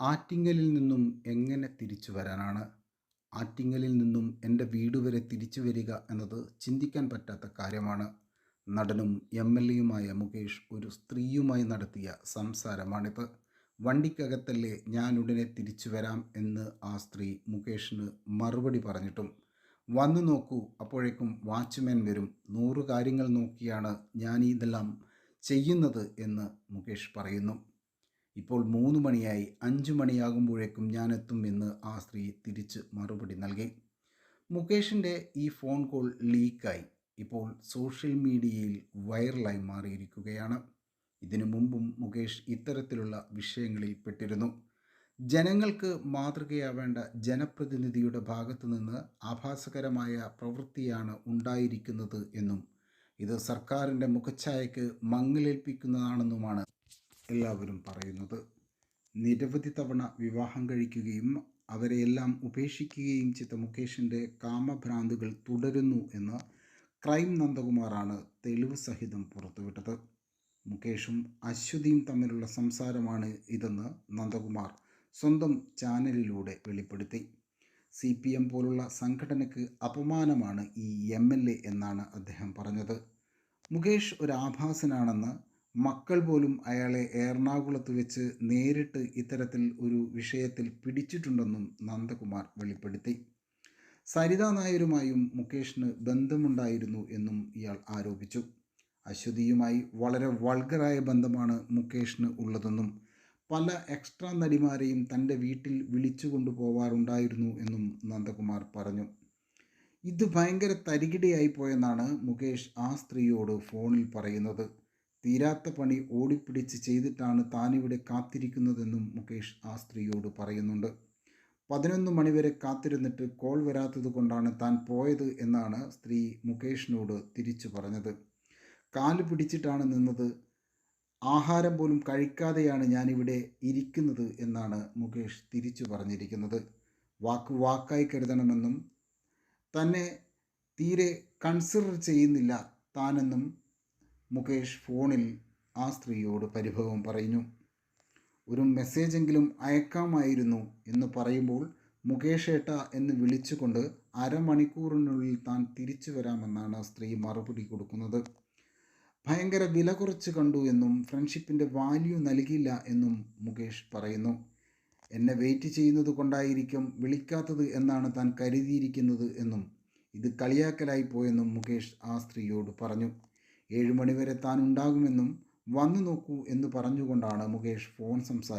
ആറ്റിങ്ങലിൽ നിന്നും എങ്ങനെ തിരിച്ചു വരാനാണ്? ആറ്റിങ്ങലിൽ നിന്നും എന്റെ വീട് വരെ തിരിച്ചു വരിക എന്നത് ചിന്തിക്കാൻ പറ്റാത്ത കാര്യമാണ്. നടനും എം എൽ എയുമായ മുകേഷ് ഒരു സ്ത്രീയുമായി നടത്തിയ സംസാരമാണിത്. വണ്ടിക്കകത്തല്ലേ ഞാൻ ഉടനെ തിരിച്ചു വരാം എന്ന് ആ സ്ത്രീ മുകേഷിന് മറുപടി പറഞ്ഞിട്ടും വന്നു നോക്കൂ അപ്പോഴേക്കും വാച്ച്മാൻ വരും. നൂറ് കാര്യങ്ങൾ നോക്കിയാണ് ഞാൻ ഇതെല്ലാം ചെയ്യുന്നത് എന്ന് മുകേഷ് പറയുന്നു. ഇപ്പോൾ മൂന്ന് മണിയായി. അഞ്ച് മണിയാകുമ്പോഴേക്കും ഞാനെത്തും എന്ന് ആ സ്ത്രീ തിരിച്ച് മറുപടി നൽകി. മുകേഷിന്റെ ഈ ഫോൺ കോൾ ലീക്കായി. ഇപ്പോൾ സോഷ്യൽ മീഡിയയിൽ വൈറലായി മാറിയിരിക്കുകയാണ്. ഇതിനു മുമ്പും മുകേഷ് ഇത്തരത്തിലുള്ള വിഷയങ്ങളിൽ പെട്ടിരുന്നു. ജനങ്ങൾക്ക് മാതൃകയാവേണ്ട ജനപ്രതിനിധിയുടെ ഭാഗത്തു നിന്ന് ആഭാസകരമായ പ്രവൃത്തിയാണ് ഉണ്ടായിരിക്കുന്നത് എന്നും ഇത് സർക്കാരിന്റെ മുഖച്ഛായയ്ക്ക് മങ്ങലേൽപ്പിക്കുന്നതാണെന്നുമാണ് എല്ലാവരും പറയുന്നത്. നിരവധി തവണ വിവാഹം കഴിക്കുകയും അവരെയെല്ലാം ഉപേക്ഷിക്കുകയും ചെയ്ത മുകേഷിന്റെ കാമഭ്രാന്തുകൾ തുടരുന്നു എന്ന് ക്രൈം നന്ദകുമാറാണ് തെളിവ് സഹിതം പുറത്തുവിട്ടത്. മുകേഷും അശ്വതിയും തമ്മിലുള്ള സംസാരമാണ് ഇതെന്ന് നന്ദകുമാർ സ്വന്തം ചാനലിലൂടെ വെളിപ്പെടുത്തി. സി പി എം പോലുള്ള സംഘടനയ്ക്ക് അപമാനമാണ് ഈ എം എൽ എ എന്നാണ് അദ്ദേഹം പറഞ്ഞത്. മുകേഷ് ഒരു ആഭാസനാണെന്ന് മക്കൾ പോലും അയാളെ എറണാകുളത്ത് വെച്ച് നേരിട്ട് ഇത്തരത്തിൽ ഒരു വിഷയത്തിൽ പിടിച്ചിട്ടുണ്ടെന്നും നന്ദകുമാർ വെളിപ്പെടുത്തി. സരിത നായരുമായും മുകേഷിന് ബന്ധമുണ്ടായിരുന്നു എന്നും ഇയാൾ ആരോപിച്ചു. അശ്വതിയുമായി വളരെ വൾഗറായ ബന്ധമാണ് മുകേഷിന് ഉള്ളതെന്നും പല എക്സ്ട്രാ നടിമാരെയും തന്റെ വീട്ടിൽ വിളിച്ചു കൊണ്ടുപോവാറുണ്ടായിരുന്നു എന്നും നന്ദകുമാർ പറഞ്ഞു. ഇത് ഭയങ്കര തരികിടയായി പോയെന്നാണ് മുകേഷ് ആ സ്ത്രീയോട് ഫോണിൽ പറയുന്നത്. തീരാത്ത പണി ഓടിപ്പിടിച്ച് ചെയ്തിട്ടാണ് താനിവിടെ കാത്തിരിക്കുന്നതെന്നും മുകേഷ് ആ സ്ത്രീയോട് പറയുന്നുണ്ട്. പതിനൊന്ന് മണിവരെ കാത്തിരുന്നിട്ട് കോൾ വരാത്തത് കൊണ്ടാണ് താൻ പോയത് എന്നാണ് സ്ത്രീ മുകേഷിനോട് തിരിച്ചു പറഞ്ഞത്. കാൽ പിടിച്ചിട്ടാണ് നിന്നത്. ആഹാരം പോലും കഴിക്കാതെയാണ് ഞാനിവിടെ ഇരിക്കുന്നത് എന്നാണ് മുകേഷ് തിരിച്ചു പറഞ്ഞിരിക്കുന്നത്. വാക്ക് വാക്കായി കരുതണമെന്നും തന്നെ തീരെ കൺസിഡർ ചെയ്യുന്നില്ല താനെന്നും മുകേഷ് ഫോണിൽ ആ സ്ത്രീയോട് പരിഭവം പറഞ്ഞു ഒരു മെസ്സേജെങ്കിലും അയക്കാമായിരുന്നു എന്ന് പറയുമ്പോൾ മുകേഷ് ഏട്ട എന്ന് വിളിച്ചുകൊണ്ട് അരമണിക്കൂറിനുള്ളിൽ താൻ തിരിച്ചു വരാമെന്നാണ് സ്ത്രീ മറുപടി കൊടുക്കുന്നത്. ഭയങ്കര വില കുറച്ച് കണ്ടു എന്നും ഫ്രണ്ട്ഷിപ്പിന്റെ വാല്യൂ നൽകിയില്ല എന്നും മുകേഷ് പറയുന്നു. എന്നെ വെയിറ്റ് ചെയ്യുന്നത് കൊണ്ടായിരിക്കും വിളിക്കാത്തത് എന്നാണ് താൻ കരുതിയിരിക്കുന്നത് എന്നും ഇത് കളിയാക്കലായി പോയെന്നും മുകേഷ് ആ സ്ത്രീയോട് പറഞ്ഞു. ഏഴ് മണിവരെ താൻ ഉണ്ടാകുമെന്നും വന്നു നോക്കൂ എന്ന് പറഞ്ഞുകൊണ്ടാണ് മുകേഷ് ഫോൺ സംസാരം